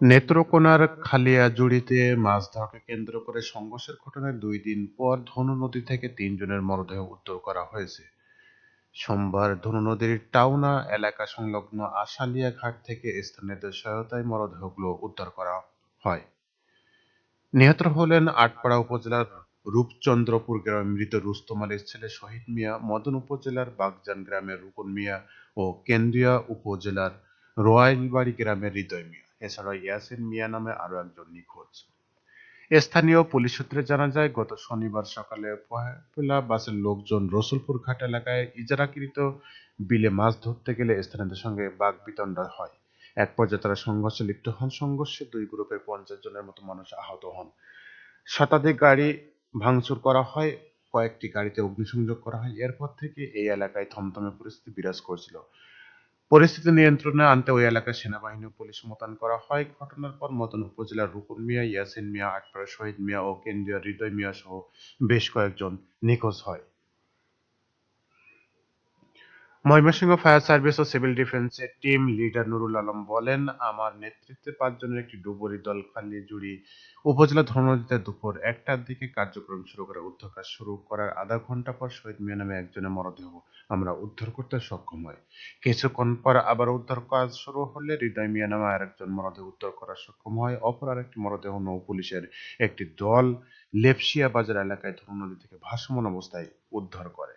নেত্রকোনার খালিয়াজুড়িতে মাছ ধরাকে কেন্দ্র করে সংঘর্ষের ঘটনায় দুই দিন পর ধনু নদী থেকে তিনজনের মরদেহ উদ্ধার করা হয়েছে। সোমবার ধনু নদীর টাউনা এলাকা সংলগ্ন আশালিয়া ঘাট থেকে স্থানীয়দের সহায়তায় মরদেহগুলো উদ্ধার করা হয়। নিহত হলেন আটপাড়া উপজেলার রূপচন্দ্রপুর গ্রামের মৃত রুস্তম আলীর ছেলে শহীদ মিয়া, মদন উপজেলার বাগজান গ্রামের রুকন মিয়া ও কেন্দ্রীয় উপজেলার রোয়াইলবাড়ি গ্রামের হৃদয় মিয়া। এছাড়া ইয়াসিন মিয়া নামে আরও একজন নিখোঁজ। স্থানীয় পুলিশ সূত্রে জানা যায়, গত শনিবার সকালে পহেলা বাসের লোকজন রসুলপুর ঘাট এলাকায় ইজারাকৃত বিলে মাছ ধরতে গেলে স্থানীয়দের সঙ্গে বাঘ বিতণ্ডা হয়। এক পর্যায়ে তারা সংঘর্ষে লিপ্ত হন। সংঘর্ষে দুই গ্রুপের পঞ্চাশ জনের মতো মানুষ আহত হন। শতাধিক গাড়ি ভাঙচুর করা হয়, কয়েকটি গাড়িতে অগ্নিসংযোগ করা হয়। এরপর থেকে এই এলাকায় থমথমে পরিস্থিতি বিরাজ করছিল। পরিস্থিতি নিয়ন্ত্রণে আনতে ওই এলাকায় সেনাবাহিনী ও পুলিশ মোতায়েন করা হয়। ঘটনার পর মদন উপজেলার রুকুন মিয়া, ইয়াসিন মিয়া আটপাড়া শহীদ মিয়া ও কেন্দ্রীয় হৃদয় মিয়া সহ বেশ কয়েকজন নিখোঁজ হয়। ময়মনসিংহ ফায়ার সার্ভিস ও সিভিল ডিফেন্সের টিম লিডার নুরুল আলম বলেন, আমার নেতৃত্বে পাঁচজনের একটি ডুবুরি দল খালিজুড়ি উপজেলা ধর্মনদীতে দুপুর একটার দিকে কার্যক্রম শুরু করে উদ্ধার শুরু করার আধা ঘণ্টা পর শহীদ মিয়া নামে একজনের মরদেহ আমরা উদ্ধার করতে সক্ষম হই। কিছুক্ষণ পর আবার উদ্ধার কাজ শুরু হলে হৃদয় মিয়া নামে আরেকজন মরদেহ উদ্ধার করা সক্ষম হয়। অপর আরেকটি মরদেহ নৌ পুলিশের একটি দল লেপসিয়া বাজার এলাকায় ধর্মনদী থেকে ভাসমান অবস্থায় উদ্ধার করে।